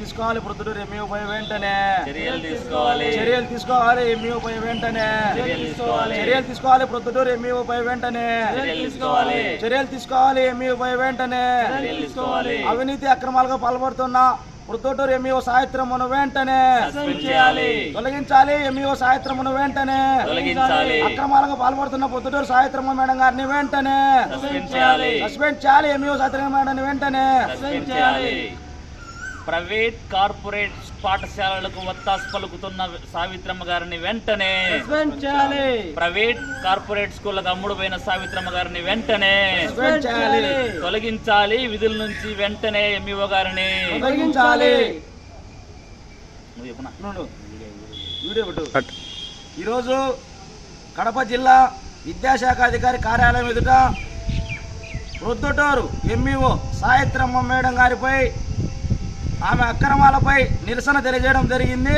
తీసుకోవాలి ప్రొద్దుటూరు ఎంఈఓపై వెంటనే చర్యలు తీసుకోవాలి. చర్యలు తీసుకోవాలి ఎంఈఓపై వెంటనే చర్యలు తీసుకోవాలి. చర్యలు తీసుకోవాలి ప్రొద్దుటూరు ఎంఈఓపై వెంటనే చర్యలు తీసుకోవాలి. చర్యలు తీసుకోవాలి ఎంఈఓపై వెంటనే అవినీతి అక్రమాలకు పాల్పడుతున్న ప్రొద్దుటూరు ఎంఈఓ సాహిత్రమును వెంటనే తొలగించాలి ఎంఈఓ సాహిత్రమును వెంటనే అక్రమాలకు పాల్పడుతున్న పొద్దుటూరు సాహిత్రమ్మ మేడం గారిని వెంటనే సస్పెండ్ చేయాలి. ఎంఈఓ సాహిత్రమ్మ మేడం వెంటనే సస్పెండ్ చేయాలి. ప్రైవేట్ కార్పొరేట్ పాఠశాలలకు ఒత్తాసు పలుకుతున్న సావిత్రమ్మ గారిని వెంటనే ప్రైవేట్ కార్పొరేట్ స్కూళ్ళకు అమ్ముడుపోయిన సావిత్రమ్మ గారిని వెంటనే తొలగించాలి. విధుల నుంచి వెంటనే ఎంఈఓ గారిని తొలగించాలి. నువ్వు చెప్పునా? నుండు. వీడియో పెట్టు. ఈరోజు కడప జిల్లా విద్యాశాఖ అధికారి కార్యాలయం ఎదుట ప్రొద్దుటూరు ఎంఈఓ సాయిత్రమ్మ మేడం గారిపై ఆమె అక్రమాలపై నిరసన తెలియజేయడం జరిగింది.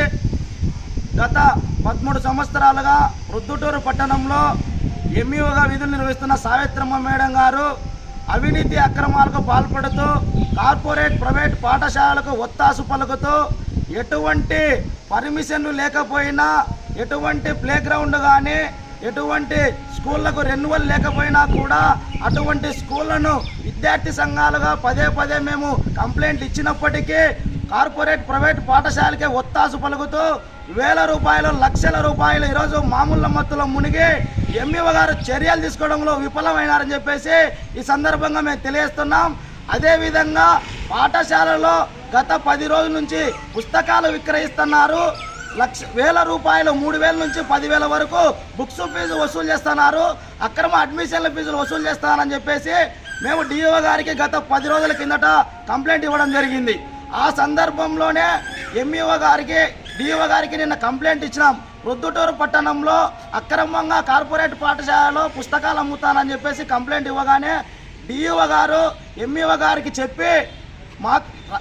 గత పదమూడు సంవత్సరాలుగా రుద్దుటూరు పట్టణంలో ఎంఈఓగా విధులు నిర్వహిస్తున్న సావిత్రమ్మ మేడం గారు అవినీతి అక్రమాలకు పాల్పడుతూ కార్పొరేట్ ప్రైవేట్ పాఠశాలలకు ఒత్తాసు పలుకుతూ ఎటువంటి పర్మిషన్లు లేకపోయినా ఎటువంటి ప్లే గ్రౌండ్ కానీ ఎటువంటి స్కూళ్ళకు రెన్యువల్ లేకపోయినా కూడా అటువంటి స్కూళ్ళను విద్యార్థి సంఘాలుగా పదే పదే మేము కంప్లైంట్ ఇచ్చినప్పటికీ కార్పొరేట్ ప్రైవేట్ పాఠశాలకే ఒత్తాసు పలుకుతూ వేల రూపాయలు లక్షల రూపాయలు ఈరోజు మామూలు మత్తులో మునిగి ఎంఈఓ గారు చర్యలు తీసుకోవడంలో విఫలమైనారని చెప్పేసి ఈ సందర్భంగా మేము తెలియజేస్తున్నాం. అదేవిధంగా పాఠశాలలో గత పది రోజుల నుంచి పుస్తకాలు విక్రయిస్తున్నారు. లక్ష వేల రూపాయలు మూడు వేల నుంచి పదివేల వరకు బుక్స్ ఫీజు వసూలు చేస్తున్నారు. అక్రమ అడ్మిషన్ల ఫీజులు వసూలు చేస్తానని చెప్పేసి మేము డిఓ గారికి గత పది రోజుల కిందట కంప్లైంట్ ఇవ్వడం జరిగింది. ఆ సందర్భంలోనే ఎంఈఓ గారికి డిఓ గారికి నిన్న కంప్లైంట్ ఇచ్చినాం. ప్రొద్దుటూరు పట్టణంలో అక్రమంగా కార్పొరేట్ పాఠశాలలో పుస్తకాలు అమ్ముతానని చెప్పేసి కంప్లైంట్ ఇవ్వగానే డిఈఓ గారు ఎంఈఓ గారికి చెప్పి మా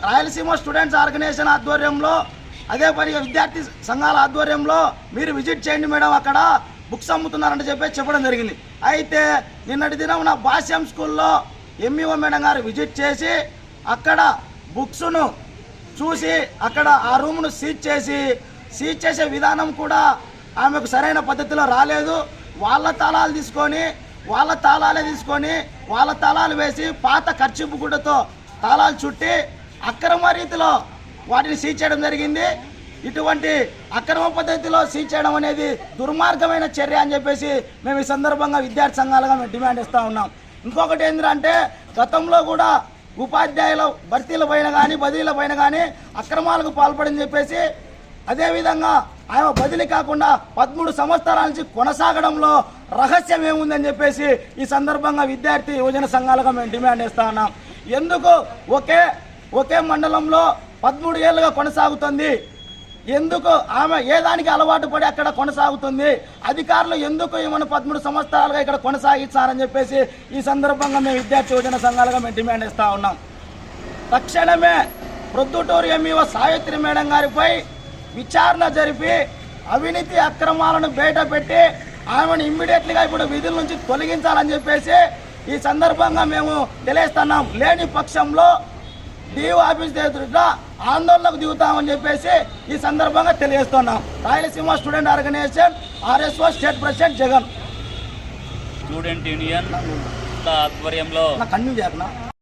రాయలసీమ స్టూడెంట్స్ ఆర్గనైజేషన్ ఆధ్వర్యంలో అదే పనిగా విద్యార్థి సంఘాల ఆధ్వర్యంలో మీరు విజిట్ చేయండి మేడం అక్కడ బుక్స్ అమ్ముతున్నారంటే చెప్పి చెప్పడం జరిగింది. అయితే నిన్నటి దినం నా భాష్యం స్కూల్లో ఎంఈఓ మేడం గారు విజిట్ చేసి అక్కడ బుక్స్ను చూసి అక్కడ ఆ రూమ్ను సీజ్ చేసి సీజ్ చేసే విధానం కూడా ఆమెకు సరైన పద్ధతిలో రాలేదు. వాళ్ళ తాళాలు తీసుకొని వాళ్ళ తాళాలే తీసుకొని వాళ్ళ తాళాలు వేసి పాత ఖర్చు గుడ్డతో తాళాలు చుట్టి అక్రమ రీతిలో వాటిని సీజ్ చేయడం జరిగింది. ఇటువంటి అక్రమ పద్ధతిలో సీజ్ చేయడం అనేది దుర్మార్గమైన చర్య అని చెప్పేసి మేము ఈ సందర్భంగా విద్యార్థి సంఘాలుగా మేము డిమాండ్ ఇస్తూ ఉన్నాం. ఇంకొకటి ఏంటంటే గతంలో కూడా ఉపాధ్యాయుల భర్తీల పైన కానీ బదిలీల పైన కానీ అక్రమాలకు పాల్పడని చెప్పేసి అదేవిధంగా ఆమె బదిలీ కాకుండా పదమూడు సంవత్సరాల నుంచి కొనసాగడంలో రహస్యం ఏముందని చెప్పేసి ఈ సందర్భంగా విద్యార్థి యువజన సంఘాలుగా మేము డిమాండ్ ఇస్తా ఉన్నాం. ఎందుకు? ఒకే ఒకే మండలంలో పదమూడు ఏళ్ళుగా కొనసాగుతుంది. ఎందుకు ఆమె ఏ దానికి అలవాటు పడి అక్కడ కొనసాగుతుంది? అధికారులు ఎందుకు ఈమెను పదమూడు సంవత్సరాలుగా ఇక్కడ కొనసాగించారని చెప్పేసి ఈ సందర్భంగా మేము విద్యార్థి యువజన సంఘాలుగా మేము డిమాండ్ ఇస్తా ఉన్నాం. తక్షణమే ప్రొద్దుటూరు ఎంఈఓ సావిత్రి మేడం గారిపై విచారణ జరిపి అవినీతి అక్రమాలను బయటపెట్టి ఆమెను ఇమ్మీడియట్లీగా ఇప్పుడు విధుల నుంచి తొలగించాలని చెప్పేసి ఈ సందర్భంగా మేము తెలియస్తున్నాం లేని పక్షంలో డిఓ ఆఫీస్ ఎదుట ఆందోళనకు దిగుతామని చెప్పేసి ఈ సందర్భంగా తెలియజేస్తున్నాం. Rayalaseema student organisation RSO state president Jagan. Student union ఆధ్వర్యంలో నా కన్యూ చేయకనా